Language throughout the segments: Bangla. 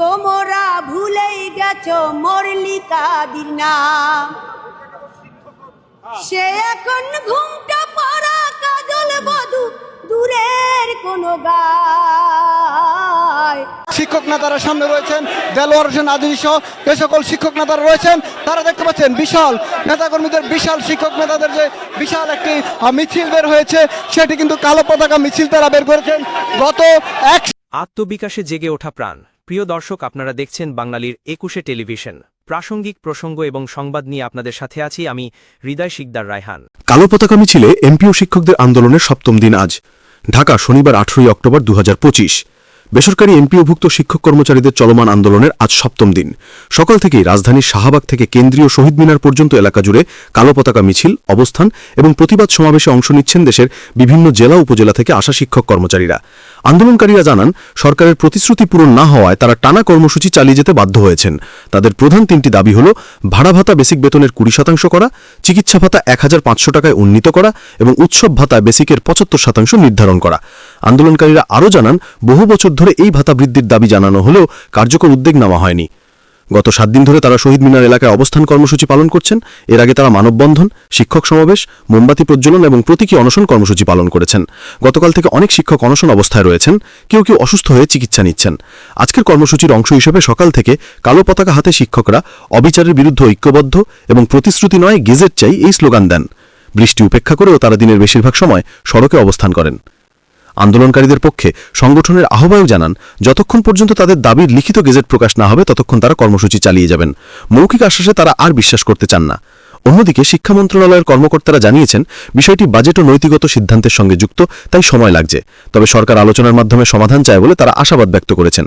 তোমরা ভুলেই গেছো মরলিকাদির নাম। সে এখন ঘুমটা পড়া কাজল বধু দূরের কোনো গায়। শিক্ষক নেতারা সামনে রয়েছেন দেলোয়ার হোসেন আজমি সহ যে সকল শিক্ষক নেতারা রয়েছেন তারা দেখতে পাচ্ছেন বিশাল নেতাকর্মীদের বিশাল শিক্ষক নেতাদের যে বিশাল একটি মিছিল বের হয়েছে সেটি কিন্তু কালো পতাকা মিছিল তারা বের করেছেন। গত এক আত্মবিকাশে জেগে ওঠা প্রাণ। প্রিয় দর্শক, আপনারা দেখছেন বাঙালির একুশে টেলিভিশন। প্রাসঙ্গিক প্রসঙ্গ এবং সংবাদ নিয়ে আপনাদের সাথে আছি আমি হৃদয় শিকদার রায়হান। কালো পতাকা মিছিলে এমপিও শিক্ষকদের আন্দোলনের সপ্তম দিন আজ। ঢাকা, শনিবার আঠেরোই অক্টোবর দু হাজার পঁচিশ। বেসরকারি এমপিওভুক্ত শিক্ষক কর্মচারীদের চলমান আন্দোলনের আজ সপ্তম দিন। সকাল থেকেই রাজধানীর শাহবাগ থেকে কেন্দ্রীয় শহীদ মিনার পর্যন্ত এলাকা জুড়ে কালো পতাকা মিছিল, অবস্থান এবং প্রতিবাদ সমাবেশে অংশ নিচ্ছেন দেশের বিভিন্ন জেলা, উপজেলা থেকে আসা শিক্ষক কর্মচারীরা। আন্দোলনকারীরা জানান, সরকারের প্রতিশ্রুতি পূরণ না হওয়ায় তারা টানা কর্মসূচি চালিয়ে যেতে বাধ্য হয়েছেন। তাদের প্রধান তিনটি দাবি হল, ভাড়া ভাতা বেসিক বেতনের কুড়ি শতাংশ করা, চিকিৎসা ভাতা এক হাজার পাঁচশো টাকায় উন্নীত করা এবং উৎসব ভাতা বেসিকের পঁচাত্তর শতাংশ নির্ধারণ করা। আন্দোলনকারীরা আরও জানান, বহু বছর ধরে এই ভাতা বৃদ্ধির দাবি জানানো হলেও কার্যকর উদ্যোগ নেওয়া হয়নি। গত সাত দিন ধরে তারা শহীদ মিনার এলাকায় অবস্থান কর্মসূচি পালন করছেন। এর আগে তারা মানববন্ধন, শিক্ষক সমাবেশ, মোমবাতি প্রজ্বলন এবং প্রতীকী অনশন কর্মসূচি পালন করেছেন। গতকাল থেকে অনেক শিক্ষক অনশন অবস্থায় রয়েছেন। কেউ কেউ অসুস্থ হয়ে চিকিৎসা নিচ্ছেন। আজকের কর্মসূচির অংশ হিসেবে সকাল থেকে কালো পতাকা হাতে শিক্ষকরা অবিচারের বিরুদ্ধে ঐক্যবদ্ধ এবং প্রতিশ্রুতি নয়, গেজেট চাই এই স্লোগান দেন। বৃষ্টি উপেক্ষা করেও তারা দিনের বেশিরভাগ সময় সড়কে অবস্থান করেন। আন্দোলনকারীদের পক্ষে সংগঠনের আহ্বায়ক জানান, যতক্ষণ পর্যন্ত তাদের দাবির লিখিত গেজেট প্রকাশ না হবে, ততক্ষণ তারা কর্মসূচি চালিয়ে যাবেন। মৌখিক আশ্বাসে তারা আর বিশ্বাস করতে চান না। অন্যদিকে শিক্ষা মন্ত্রণালয়ের কর্মকর্তারা জানিয়েছেন, বিষয়টি বাজেট ও নৈতিগত সিদ্ধান্তের সঙ্গে যুক্ত, তাই সময় লাগছে। তবে সরকার আলোচনার মাধ্যমে সমাধান চায় বলে তারা আশাবাদ ব্যক্ত করেছেন।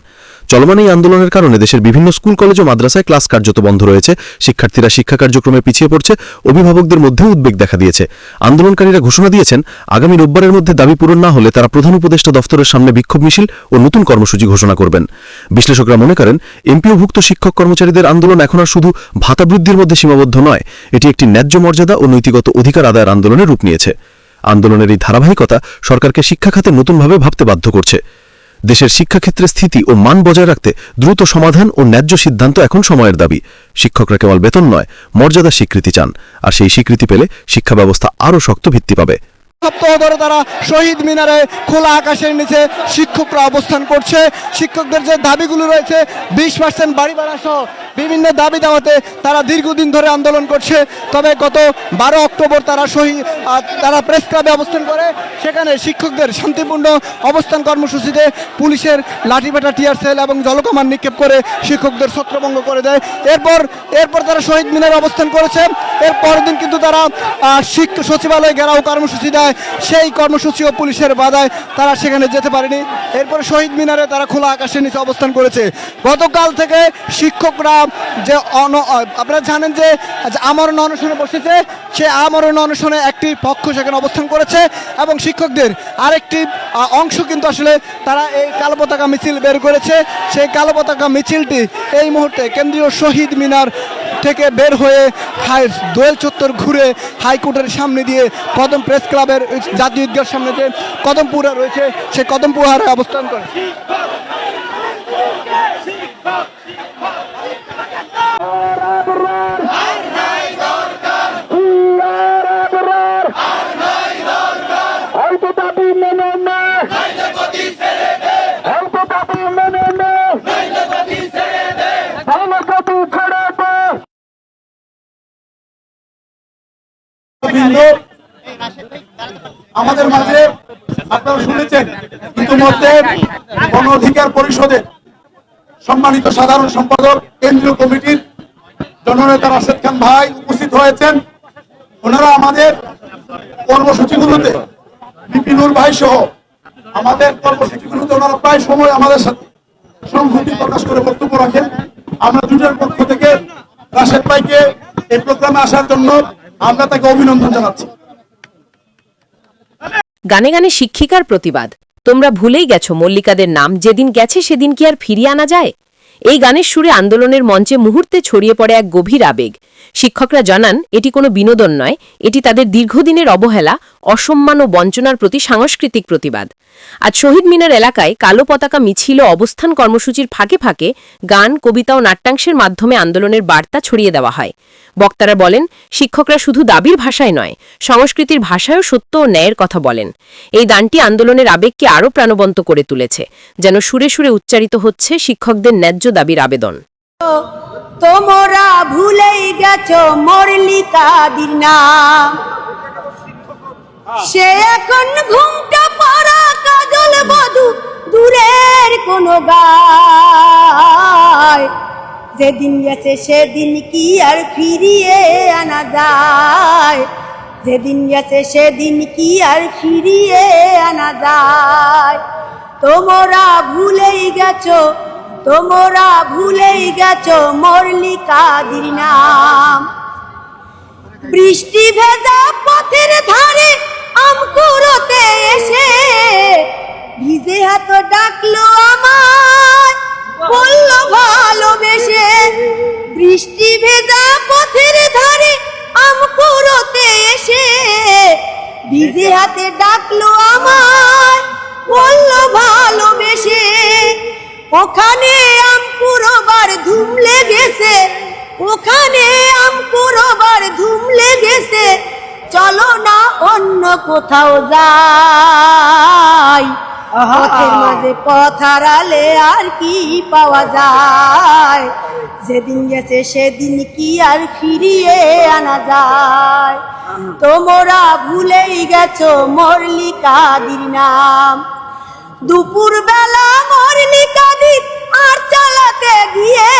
চলমান এই আন্দোলনের কারণে দেশের বিভিন্ন স্কুল, কলেজ ও মাদ্রাসায় ক্লাস কার্যত বন্ধ রয়েছে। শিক্ষার্থীরা শিক্ষা কার্যক্রমে পিছিয়ে পড়ছে। অভিভাবকদের মধ্যেও উদ্বেগ দেখা দিয়েছে। আন্দোলনকারীরা ঘোষণা দিয়েছেন, আগামী রোববারের মধ্যে দাবি পূরণ না হলে তারা প্রধান উপদেষ্টা দফতরের সামনে বিক্ষোভ মিছিল ও নতুন কর্মসূচি ঘোষণা করবেন। বিশ্লেষকরা মনে করেন, এমপিওভুক্ত শিক্ষক কর্মচারীদের আন্দোলন এখন আর শুধু ভাতা বৃদ্ধির মধ্যে সীমাবদ্ধ নয়, এটি একটি ন্যায্য মর্যাদা ও নৈতিগত অধিকার আদায়ের আন্দোলনে রূপ নিয়েছে। আন্দোলনের এই ধারাবাহিকতা সরকারকে শিক্ষা খাতে নতুনভাবে ভাবতে বাধ্য করছে। দেশের শিক্ষাক্ষেত্রে স্থিতি ও মান বজায় রাখতে দ্রুত সমাধান ও ন্যায্য সিদ্ধান্ত এখন সময়ের দাবি। শিক্ষকরা কেবল বেতন নয় মর্যাদা স্বীকৃতি চান। আর সেই স্বীকৃতি পেলে শিক্ষা ব্যবস্থা আরও শক্ত ভিত্তি পাবে। সপ্তাহ ধরে তারা শহীদ মিনারে খোলা আকাশের নিচে শিক্ষকরা অবস্থান করছে। শিক্ষকদের যে দাবিগুলো রয়েছে, বিশ পার্সেন্ট বাড়ি ভাড়া সহ বিভিন্ন দাবি দাওয়াতে তারা দীর্ঘদিন ধরে আন্দোলন করছে। তবে গত বারো অক্টোবর তারা শহীদ তারা প্রেস ক্লাবে অবস্থান করে। সেখানে শিক্ষকদের শান্তিপূর্ণ অবস্থান কর্মসূচিতে পুলিশের লাঠিপেটা, টিয়ার সেল এবং জলকামান নিক্ষেপ করে শিক্ষকদের ছত্রভঙ্গ করে দেয়। এরপর এরপর তারা শহীদ মিনারে অবস্থান করেছে। এর পরের দিন কিন্তু তারা সচিবালয় ঘেরাও কর্মসূচি দেয়। সেই কর্মসূচি ও পুলিশের বাধায় তারা সেখানে যেতে পারেনি। এরপরে শহীদ মিনারে তারা খোলা আকাশের নিচে অবস্থান করেছে। গতকাল থেকে শিক্ষকরা যে অন আপনারা জানেন যে আমরণ অনশনে বসেছে, সে আমরণ অনশনে একটি পক্ষ সেখানে অবস্থান করেছে এবং শিক্ষকদের আরেকটি অংশ কিন্তু আসলে তারা এই কালো পতাকা মিছিল বের করেছে। সেই কালো পতাকা মিছিলটি এই মুহূর্তে কেন্দ্রীয় শহীদ মিনার থেকে বের হয়ে হাই দোয়েল চত্বর ঘুরে হাইকোর্টের সামনে দিয়ে কদম প্রেস ক্লাবের জাতীয় ঈদগার সামনে যে কদমপুরা রয়েছে সে কদমপুহারে অবস্থান করে। আমাদের মাঝে আপনারা শুনেছেন, ইতিমধ্যে গণ অধিকার পরিষদের সম্মানিত সাধারণ সম্পাদক কেন্দ্রীয় কমিটির জননেতা রাশেদ খান ভাই উপস্থিত হয়েছেন। ওনারা আমাদের কর্মসূচিগুলোতে বিপিনুর ভাই সহ আমাদের কর্মসূচিগুলোতে ওনারা প্রায় সময় আমাদের সাথে সংহতি প্রকাশ করে বক্তব্য রাখেন। আমরা দুটোর পক্ষ থেকে রাশেদ ভাইকে এই প্রোগ্রামে আসার জন্য আমরা তাকে অভিনন্দন জানাচ্ছি। গানে গানে শিক্ষিকার প্রতিবাদ। তোমরা ভুলেই গেছো মল্লিকাদের নাম, যেদিন গেছে সেদিন কি আর ফিরিয়ে আনা যায়? এই গানের সুরে আন্দোলনের মঞ্চে মুহূর্তে ছড়িয়ে পড়ে এক গভীর আবেগ। শিক্ষকরা জানান, এটি কোনো বিনোদন নয়, এটি তাদের দীর্ঘদিনের অবহেলা, অসম্মান ও বঞ্চনার প্রতি সাংস্কৃতিক প্রতিবাদ। আজ শহীদ মিনার এলাকায় কালো পতাকা মিছিল অবস্থান কর্মসূচির ফাঁকে ফাঁকে গান, কবিতা ও নাট্যাংশের মাধ্যমে আন্দোলনের বার্তা ছড়িয়ে দেওয়া হয়। বক্তারা বলেন, শিক্ষকরা শুধু দাবির ভাষায় নয়, সংস্কৃতির ভাষায়ও সত্য ও ন্যায়ের কথা বলেন। এই গানটি আন্দোলনের আবেগকে আরও প্রাণবন্ত করে তুলেছে, যেন সুরে সুরে উচ্চারিত হচ্ছে শিক্ষকদের ন্যায্য দাবির আবেদন। তোমরা ভুলেই গেছো মরলিকাদির নাম। সে এখন ঘুমটা পাড়া কাজল বধু, দূরের কোন গায় যেদিন গেছে, সেদিন কি আর ফিরিয়ে আনা যায়? যেদিন গেছে, সেদিন কি আর ফিরিয়ে আনা যায়? তোমরা ভুলেই গেছো, তোমরা ভুলেই গেছো মরলিকাদির নাম। বৃষ্টি ভেজা পথের ধারে আমকুরতে এসে ভিজে হাত ডাকলো আমায় বৃষ্টি ভেজা পথের ধারে আমকুরতে এসে ভিজে হাতে ডাকলো আমায়, বলল, ভালোবেসে ওখানে আমকুরবার ধুম লেগেছে, ওখানে আমকুরবার ধুম লেগেছে, চলো না অন্য কোথাও যাই। পথের মাঝে পথ হারালে আর কি পাওয়া যায়? যেদিন গেছে সেদিন কি আর ফিরিয়ে আনা যায়? তোমরা ভুলেই গেছো মরলিকাদির নাম। দুপুর বেলা মরলি কাদির আর চালাতে গিয়ে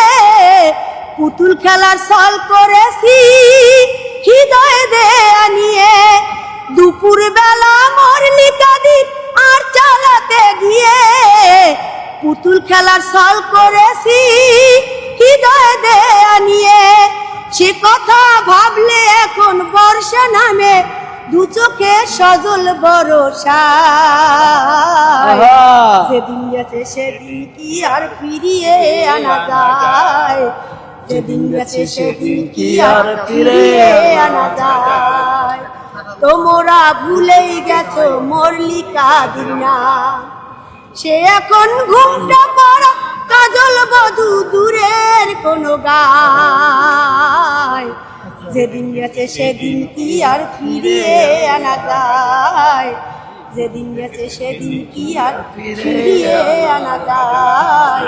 পুতুল খেলার সল করেছি হৃদয় দেয়া নিয়ে। খেলার সল করেছি হৃদয় দেয়া নিয়ে। সে কথা ভাবলে এখন বর্ষা নামে দু চোখে সজল বরসা যেদিন গেছে সেদিন কি আর ফিরিয়ে আনা যায়। যেদিন গেছে সেদিন কি আর ফিরিয়ে আনা যায়। তোমরা ভুলেই গেছো মরলিকা দিনা সে এখন ঘুমটা পড়া কাজল বধু দূরের কোনো গায়। যেদিন গেছে সেদিন কি আর ফিরিয়ে আনা যায়। যেদিন গেছে সেদিন কি আর ফিরিয়ে আনা যায়।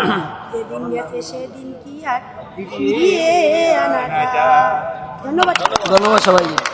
যেদিন গেছে সেদিন কি আর ফিরিয়ে আনা যায়। ধন্যবাদ। ধন্যবাদ সবাইকে।